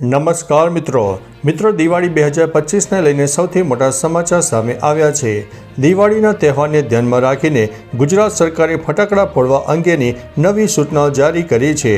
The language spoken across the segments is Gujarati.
નમસ્કાર મિત્રો. મિત્રો, દિવાળી બે હજાર પચીસને લઈને સૌથી મોટા સમાચાર સામે આવ્યા છે. દિવાળીના તહેવારને ધ્યાનમાં રાખીને ગુજરાત સરકારે ફટાકડા ફોડવા અંગેની નવી સૂચનાઓ જારી કરી છે.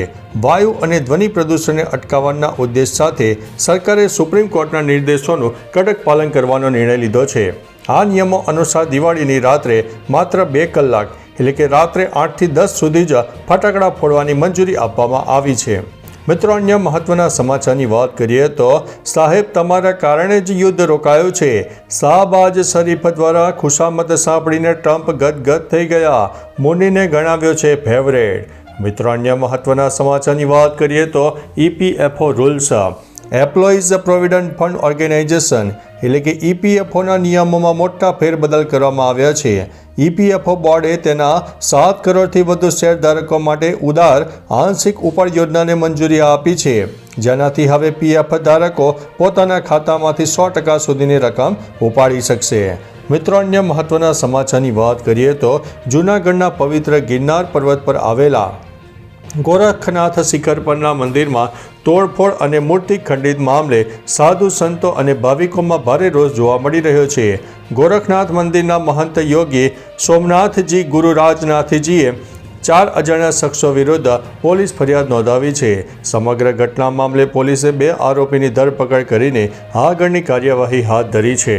વાયુ અને ધ્વનિ પ્રદૂષણને અટકાવવાના ઉદ્દેશ સાથે સરકારે સુપ્રીમ કોર્ટના નિર્દેશોનું કડક પાલન કરવાનો નિર્ણય લીધો છે. આ નિયમો અનુસાર દિવાળીની રાત્રે માત્ર બે કલાક એટલે કે રાત્રે આઠથી દસ સુધી જ ફટાકડા ફોડવાની મંજૂરી આપવામાં આવી છે. મિત્રો, અન્ય મહત્વના સમાચારની વાત કરીએ તો સાહેબ, તમારા કારણે જ યુદ્ધ રોકાયું છે. શાહબાજ શરીફ દ્વારા ખુશામત સાંભળીને ટ્રમ્પ ગદગદ થઈ ગયા. મોનીને ગણાવ્યો છે ફેવરેટ. મિત્રો, અન્ય મહત્વના સમાચારની વાત કરીએ તો EPFO rules. Employees provident fund organisation એટલે કે ઈપીએફઓના નિયમોમાં મોટા ફેરબદલ કરવામાં આવ્યા છે. ઈપીએફઓ બોર્ડે તેના સાત કરોડથી વધુ શેરધારકો માટે ઉદાર આંશિક ઉપાડ યોજનાને મંજૂરી આપી છે. જેનાથી હવે પીએફ ધારકો પોતાના ખાતામાંથી સો ટકા સુધીની રકમ ઉપાડી શકશે. મિત્રો, અન્ય મહત્વના સમાચારની વાત કરીએ તો જૂનાગઢના પવિત્ર ગિરનાર પર્વત પર આવેલા ગોરખનાથ શિખર પરના મંદિરમાં તોડફોડ અને મૂર્તિ ખંડિત મામલે સાધુ સંતો અને ભાવિકોમાં ભારે રોષ જોવા મળી રહ્યો છે. ગોરખનાથ મંદિરના મહંત યોગી સોમનાથજી ગુરુ રાજનાથજીએ ચાર અજાણ્યા શખ્સો વિરુદ્ધ પોલીસ ફરિયાદ નોંધાવી છે. સમગ્ર ઘટના મામલે પોલીસે બે આરોપીની ધરપકડ કરીને આગળની કાર્યવાહી હાથ ધરી છે.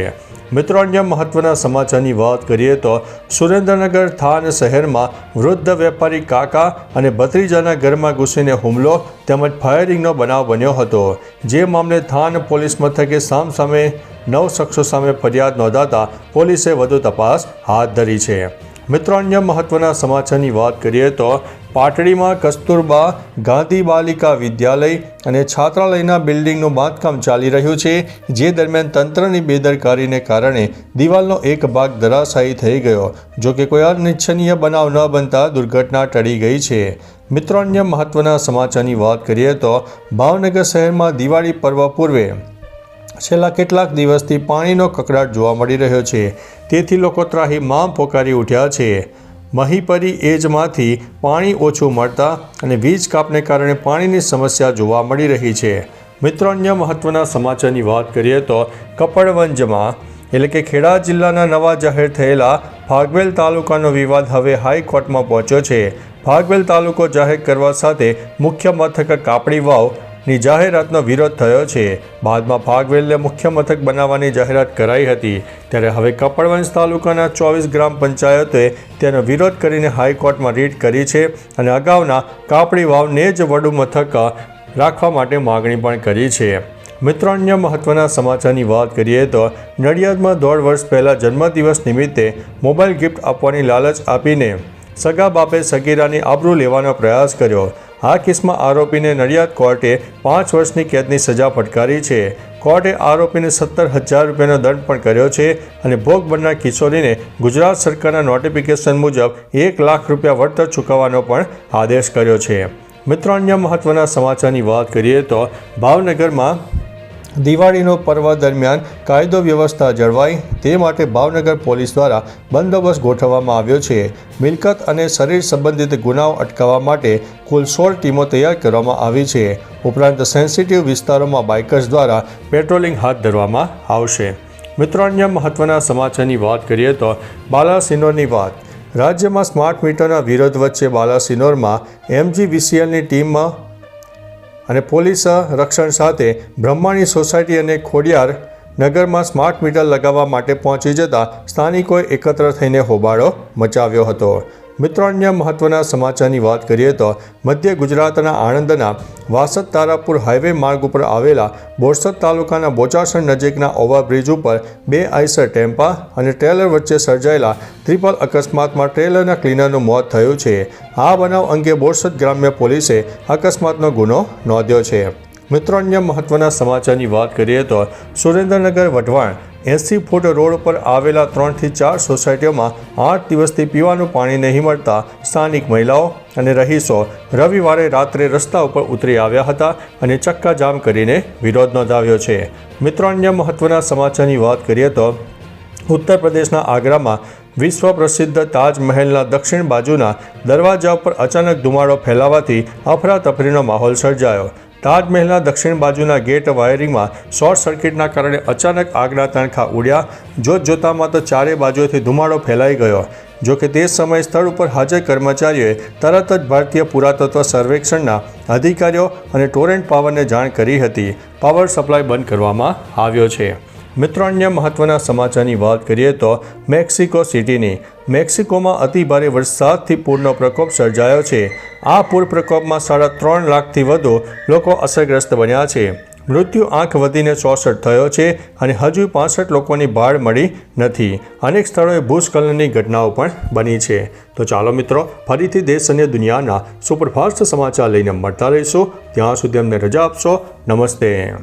મિત્રો, અન્ય મહત્વના સમાચારની વાત કરીએ તો સુરેન્દ્રનગર થાન શહેરમાં વૃદ્ધ વેપારી કાકા અને ભત્રીજાના ઘરમાં ઘૂસીને હુમલો તેમજ ફાયરિંગનો બનાવ બન્યો હતો. જે મામલે થાન પોલીસ મથકે સામસામે નવ શખ્સો સામે ફરિયાદ નોંધાતા પોલીસે વધુ તપાસ હાથ ધરી છે. મિત્રો, અન્ય મહત્વના સમાચારની વાત કરીએ તો પાટડીમાં કસ્તુરબા ગાંધી બાલિકા વિદ્યાલય અને છાત્રાલયના બિલ્ડિંગનું બાંધકામ ચાલી રહ્યું છે, જે દરમિયાન તંત્રની બેદરકારીને કારણે દિવાલનો એક ભાગ ધરાશાયી થઈ ગયો, જો કે કોઈ અનિચ્છનીય બનાવ ન બનતા દુર્ઘટના ટળી ગઈ છે. મિત્રો, અન્ય મહત્વના સમાચારની વાત કરીએ તો ભાવનગર શહેરમાં દિવાળી પર્વ પૂર્વે છેલ્લા કેટલાક દિવસથી પાણીનો કકડાટ જોવા મળી રહ્યો છે. તેથી લોકો ત્રાહીમામ પોકારી ઉઠ્યા છે. મહીપરી એજમાંથી પાણી ઓછું મળતા અને વીજ કાપને કારણે પાણીની સમસ્યા જોવા મળી રહી છે. મિત્રો અન્ય મહત્વના સમાચારની વાત કરીએ તો કપડવંજમાં, એટલે કે ખેડા જિલ્લાના નવા જાહેર થયેલા ફાગવેલ તાલુકાનો વિવાદ હવે હાઈકોર્ટમાં પહોંચ્યો છે. ફાગવેલ તાલુકો જાહેર કરવા સાથે મુખ્ય મથક કાપડી વાવ ની જાહેરાતનો વિરોધ થયો છે. બાદમાં ફાગવેલને મુખ્ય મથક બનાવવાની જાહેરાત કરાઈ હતી. ત્યારે હવે કપડવંશ તાલુકાના ચોવીસ ગ્રામ પંચાયતે તેનો વિરોધ કરીને હાઈકોર્ટમાં રીટ કરી છે અને અગાઉના કાપડી વાવને જ વડુ મથક રાખવા માટે માગણી પણ કરી છે. મિત્રો અન્ય મહત્વના સમાચારની વાત કરીએ તો નડિયાદમાં દોઢ વર્ષ પહેલાં જન્મદિવસ નિમિત્તે મોબાઈલ ગિફ્ટ આપવાની લાલચ આપીને સગા બાપે સગીરાની આબરૂ લેવાનો પ્રયાસ કર્યો. આ કેસમાં આરોપીને નડિયાદ કોર્ટે પાંચ વર્ષની કેદની સજા ફટકારી છે. કોર્ટે આરોપીને સત્તર હજાર રૂપિયાનો દંડ પણ કર્યો છે અને ભોગ બનનાર કિશોરીને ગુજરાત સરકારના નોટિફિકેશન મુજબ એક લાખ રૂપિયા વળતર ચૂકવવાનો પણ આદેશ કર્યો છે. મિત્રો, અન્ય મહત્વના સમાચારની વાત કરીએ તો ભાવનગરમાં દિવાળીનો પર્વ દરમિયાન કાયદો વ્યવસ્થા જળવાય તે માટે ભાવનગર પોલીસ દ્વારા બંદોબસ્ત ગોઠવવામાં આવ્યો છે. મિલકત અને શરીર સંબંધિત ગુનાઓ અટકાવવા માટે કુલ સોળ ટીમો તૈયાર કરવામાં આવી છે. ઉપરાંત સેન્સિટિવ વિસ્તારોમાં બાઇકર્સ દ્વારા પેટ્રોલિંગ હાથ ધરવામાં આવશે. મિત્રો, અન્ય મહત્વના સમાચારની વાત કરીએ તો બાલાસિનોરની વાત. રાજ્યમાં સ્માર્ટ મીટરના વિરોધ વચ્ચે બાલાસિનોરમાં એમજીવીસીએલની ટીમમાં અને પોલીસ રક્ષણ સાથે બ્રહ્માણી સોસાયટી અને ખોડિયાર નગરમાં સ્માર્ટ મીટર લગાવવા માટે પહોંચી જતા સ્થાનિકોએ એકત્ર થઈને હોબાળો મચાવ્યો હતો. મિત્રો અન્ય મહત્વના સમાચારની વાત કરીએ તો મધ્ય ગુજરાતના આણંદના વાસદ તારાપુર હાઈવે માર્ગ ઉપર આવેલા બોરસદ તાલુકાના બોચાસણ નજીકના ઓવરબ્રિજ ઉપર બે આઈસર ટેમ્પા અને ટ્રેલર વચ્ચે સર્જાયેલા ત્રિપલ અકસ્માતમાં ટ્રેલરના ક્લીનરનું મોત થયું છે. આ બનાવ અંગે બોરસદ ગ્રામ્ય પોલીસે અકસ્માતનો ગુનો નોંધ્યો છે. મિત્રો અન્ય મહત્વના સમાચારની વાત કરીએ તો સુરેન્દ્રનગર વઢવાણ એંસી ફૂટ રોડ પર આવેલા ત્રણથી ચાર સોસાયટીઓમાં આઠ દિવસથી પીવાનું પાણી નહીં મળતા સ્થાનિક મહિલાઓ અને રહીશો રવિવારે રાત્રે રસ્તા ઉપર ઉતરી આવ્યા હતા અને ચક્કાજામ કરીને વિરોધ નોંધાવ્યો છે. મિત્રો અન્ય મહત્વના સમાચારની વાત કરીએ તો ઉત્તર પ્રદેશના આગ્રામાં વિશ્વ પ્રસિદ્ધ તાજમહેલના દક્ષિણ બાજુના દરવાજા પર અચાનક ધુમાડો ફેલાવાથી અફરાતફરીનો માહોલ સર્જાયો. તાજમહેલના દક્ષિણ બાજુના ગેટ વાયરિંગમાં શોર્ટ સર્કિટના કારણે અચાનક આગના તણખા ઉડ્યા. જોત જોતામાં તો ચારે બાજુએથી ધુમાડો ફેલાઈ ગયો. જો કે તે સમયે સ્થળ ઉપર હાજર કર્મચારીઓએ તરત જ ભારતીય પુરાતત્વ સર્વેક્ષણના અધિકારીઓ અને ટોરેન્ટ પાવરને જાણ કરી હતી. પાવર સપ્લાય બંધ કરવામાં આવ્યો છે. મિત્રો અન્ય મહત્વના સમાચારની વાત કરીએ તો મેક્સિકો સિટીની મેક્સિકોમાં અતિભારે વરસાદથી પૂરનો પ્રકોપ સર્જાયો છે. આ પૂર પ્રકોપમાં સાડા ત્રણ લાખથી વધુ લોકો અસરગ્રસ્ત બન્યા છે. મૃત્યુ આંખ વધીને ચોસઠ થયો છે અને હજુ પાસઠ લોકોની ભાળ મળી નથી. અનેક સ્થળોએ ભૂસ્ખલનની ઘટનાઓ પણ બની છે. તો ચાલો મિત્રો, ફરીથી દેશ અને દુનિયાના સુપરફાસ્ટ સમાચાર લઈને મળતા રહીશું. ત્યાં સુધી અમને રજા આપશો. નમસ્તે.